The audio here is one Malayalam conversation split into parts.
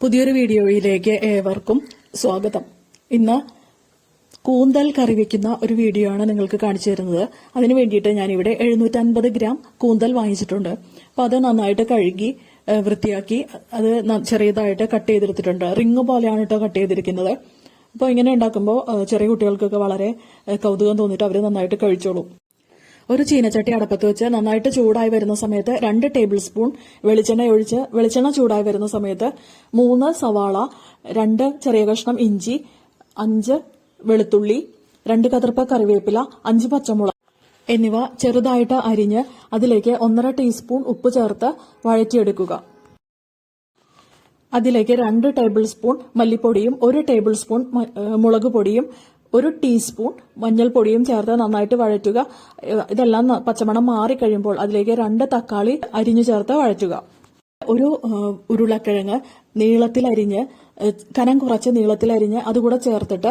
പുതിയൊരു വീഡിയോയിലേക്ക് ഏവർക്കും സ്വാഗതം. ഇന്ന് കൂന്തൽ കറി വെക്കുന്ന ഒരു വീഡിയോ ആണ് നിങ്ങൾക്ക് കാണിച്ചു തരുന്നത്. അതിന് വേണ്ടിയിട്ട് ഞാനിവിടെ എഴുന്നൂറ്റൻപത് ഗ്രാം കൂന്തൽ വാങ്ങിച്ചിട്ടുണ്ട്. അപ്പോൾ അത് നന്നായിട്ട് കഴുകി വൃത്തിയാക്കി അത് ചെറിയതായിട്ട് കട്ട് ചെയ്തെടുത്തിട്ടുണ്ട്. റിങ് പോലെയാണ് കേട്ടോ കട്ട് ചെയ്തിരിക്കുന്നത്. അപ്പോൾ ഇങ്ങനെ ഉണ്ടാക്കുമ്പോൾ ചെറിയ കുട്ടികൾക്കൊക്കെ വളരെ കൗതുകം തോന്നിയിട്ട് അവർ നന്നായിട്ട് കഴിച്ചോളും. ഒരു ചീനച്ചട്ടി അടപ്പത്ത് വെച്ച് നന്നായിട്ട് ചൂടായി വരുന്ന സമയത്ത് രണ്ട് ടേബിൾ സ്പൂൺ വെളിച്ചെണ്ണ ഒഴിച്ച് വെളിച്ചെണ്ണ ചൂടായി വരുന്ന സമയത്ത് മൂന്ന് സവാള രണ്ട് ചെറിയ കഷ്ണം ഇഞ്ചി അഞ്ച് വെളുത്തുള്ളി രണ്ട് കതിർപ്പ കറിവേപ്പില അഞ്ച് പച്ചമുളക് എന്നിവ ചെറുതായിട്ട് അരിഞ്ഞ് അതിലേക്ക് ഒന്നര ടീസ്പൂൺ ഉപ്പ് ചേർത്ത് വഴറ്റിയെടുക്കുക. അതിലേക്ക് രണ്ട് ടേബിൾ സ്പൂൺ മല്ലിപ്പൊടിയും ഒരു ടേബിൾ സ്പൂൺ മുളക് പൊടിയും ഒരു ടീസ്പൂൺ മഞ്ഞൾപ്പൊടിയും ചേർത്ത് നന്നായിട്ട് വഴറ്റുക. ഇതെല്ലാം പച്ചമണം മാറിക്കഴിയുമ്പോൾ അതിലേക്ക് രണ്ട് തക്കാളി അരിഞ്ഞു ചേർത്ത് വഴറ്റുക. ഒരു ഉരുളക്കിഴങ്ങ് നീളത്തിൽ അരിഞ്ഞ് കനം കുറച്ച് നീളത്തിൽ അരിഞ്ഞ് അതുകൂടെ ചേർത്തിട്ട്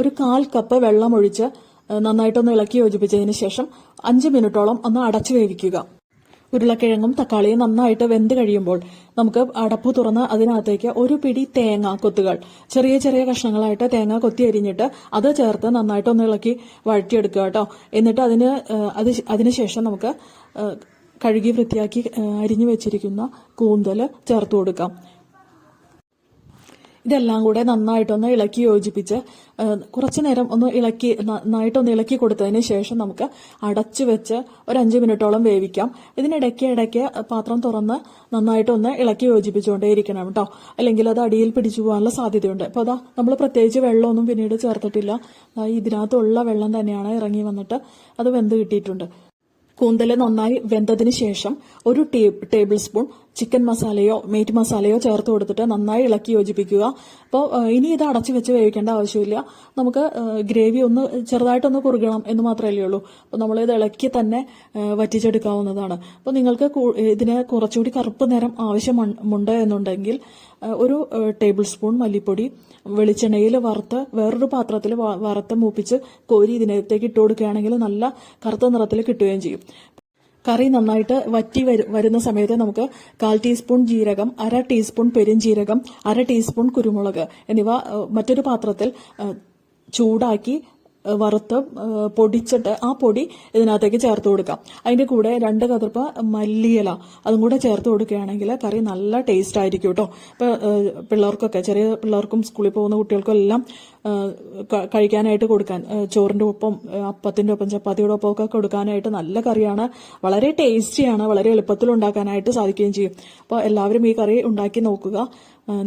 ഒരു കാൽ കപ്പ് വെള്ളം ഒഴിച്ച് ഏഹ് നന്നായിട്ടൊന്ന് ഇളക്കി യോജിപ്പിച്ചതിന് ശേഷം അഞ്ച് മിനിറ്റോളം ഒന്ന് അടച്ചു വേവിക്കുക. ഉരുളക്കിഴങ്ങും തക്കാളിയും നന്നായിട്ട് വെന്ത് കഴിയുമ്പോൾ നമുക്ക് അടപ്പ് തുറന്ന് അതിനകത്തേക്ക് ഒരു പിടി തേങ്ങ കൊത്തുകൾ. ചെറിയ ചെറിയ കഷ്ണങ്ങളായിട്ട് തേങ്ങ കൊത്തി അരിഞ്ഞിട്ട് അത് ചേർത്ത് നന്നായിട്ട് ഒന്ന് ഇളക്കി വഴറ്റിയെടുക്കുക കേട്ടോ. എന്നിട്ട് അതിന് അത് അതിനുശേഷം നമുക്ക് കഴുകി വൃത്തിയാക്കി അരിഞ്ഞു വെച്ചിരിക്കുന്ന കൂന്തൽ ചേർത്ത് കൊടുക്കാം. ഇതെല്ലാം കൂടെ നന്നായിട്ടൊന്ന് ഇളക്കി യോജിപ്പിച്ച് കുറച്ച് നേരം ഒന്ന് ഇളക്കി നന്നായിട്ടൊന്ന് ഇളക്കി കൊടുത്തതിന് ശേഷം നമുക്ക് അടച്ചു വെച്ച് ഒരു അഞ്ച് മിനിറ്റോളം വേവിക്കാം. ഇതിനിടയ്ക്ക് ഇടയ്ക്ക് പാത്രം തുറന്ന് നന്നായിട്ടൊന്ന് ഇളക്കി യോജിപ്പിച്ചുകൊണ്ടേ ഇരിക്കണം കേട്ടോ അല്ലെങ്കിൽ അത് അടിയിൽ പിടിച്ചു പോകാനുള്ള സാധ്യതയുണ്ട്. അപ്പോൾ അതാ നമ്മൾ പ്രത്യേകിച്ച് വെള്ളമൊന്നും പിന്നീട് ചേർത്തിട്ടില്ല. ഇതിനകത്തുള്ള വെള്ളം തന്നെയാണ് ഇറങ്ങി വന്നിട്ട് അത് വെന്ത് കിട്ടിയിട്ടുണ്ട്. കൂന്തൽ നന്നായി വെന്തതിന് ശേഷം ഒരു ടേബിൾ സ്പൂൺ ചിക്കൻ മസാലയോ മീറ്റ് മസാലയോ ചേർത്ത് കൊടുത്തിട്ട് നന്നായി ഇളക്കി യോജിപ്പിക്കുക. അപ്പോൾ ഇനി ഇത് അടച്ചു വെച്ച് വേവിക്കേണ്ട ആവശ്യമില്ല. നമുക്ക് ഗ്രേവി ഒന്ന് ചെറുതായിട്ടൊന്ന് കുറുകണം എന്ന് മാത്രമല്ലേ ഉള്ളൂ. അപ്പോൾ നമ്മൾ ഇത് ഇളക്കി തന്നെ വറ്റിച്ചെടുക്കാവുന്നതാണ്. അപ്പോൾ നിങ്ങൾക്ക് ഇതിന് കുറച്ചുകൂടി കറുപ്പ് നിറം ആവശ്യമുണ്ട് എന്നുണ്ടെങ്കിൽ ഒരു ടേബിൾ സ്പൂൺ മല്ലിപ്പൊടി വെളിച്ചെണ്ണയിൽ വറുത്ത് വേറൊരു പാത്രത്തിൽ വറുത്ത് മൂപ്പിച്ച് കോരി ഇതിനകത്തേക്ക് ഇട്ട് കൊടുക്കുകയാണെങ്കിൽ നല്ല കറുത്ത നിറത്തിൽ കിട്ടുകയും ചെയ്യും. കറി നന്നായിട്ട് വറ്റി വരു- വരുന്ന സമയത്ത് നമുക്ക് കാൽ ടീസ്പൂൺ ജീരകം അര ടീസ്പൂൺ പെരുംജീരകം അര ടീസ്പൂൺ കുരുമുളക് എന്നിവ മറ്റൊരു പാത്രത്തിൽ ചൂടാക്കി വറുത്ത് പൊടിച്ചിട്ട് ആ പൊടി ഇതിനകത്തേക്ക് ചേർത്ത് കൊടുക്കാം. അതിന്റെ കൂടെ രണ്ട് കതിർപ്പ് മല്ലിയില അതും കൂടെ ചേർത്ത് കൊടുക്കുകയാണെങ്കിൽ കറി നല്ല ടേസ്റ്റ് ആയിരിക്കും കേട്ടോ. ഇപ്പൊ ഏഹ്, പിള്ളേർക്കൊക്കെ ചെറിയ പിള്ളേർക്കും സ്കൂളിൽ പോകുന്ന കുട്ടികൾക്കും എല്ലാം കഴിക്കാനായിട്ട് കൊടുക്കാൻ ചോറിന്റെ ഒപ്പം അപ്പത്തിന്റെ ഒപ്പം ചപ്പാത്തിയുടെ ഒപ്പം ഒക്കെ കൊടുക്കാനായിട്ട് നല്ല കറിയാണ്. വളരെ ടേസ്റ്റിയാണ് വളരെ എളുപ്പത്തിൽ ഉണ്ടാക്കാനായിട്ട് സാധിക്കുകയും ചെയ്യും. അപ്പോൾ എല്ലാവരും ഈ കറി ഉണ്ടാക്കി നോക്കുക.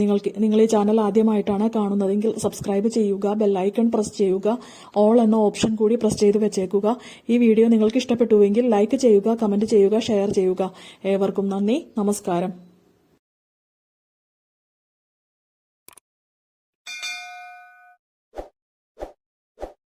നിങ്ങൾക്ക് നിങ്ങൾ ഈ ചാനൽ ആദ്യമായിട്ടാണ് കാണുന്നതെങ്കിൽ സബ്സ്ക്രൈബ് ചെയ്യുക ബെല്ലൈക്കൺ പ്രസ് ചെയ്യുക ഓൾ എന്ന ഓപ്ഷൻ കൂടി പ്രസ് ചെയ്ത് വെച്ചേക്കുക. ഈ വീഡിയോ നിങ്ങൾക്ക് ഇഷ്ടപ്പെട്ടുവെങ്കിൽ ലൈക്ക് ചെയ്യുക കമന്റ് ചെയ്യുക ഷെയർ ചെയ്യുക. ഏവർക്കും നന്ദി നമസ്കാരം.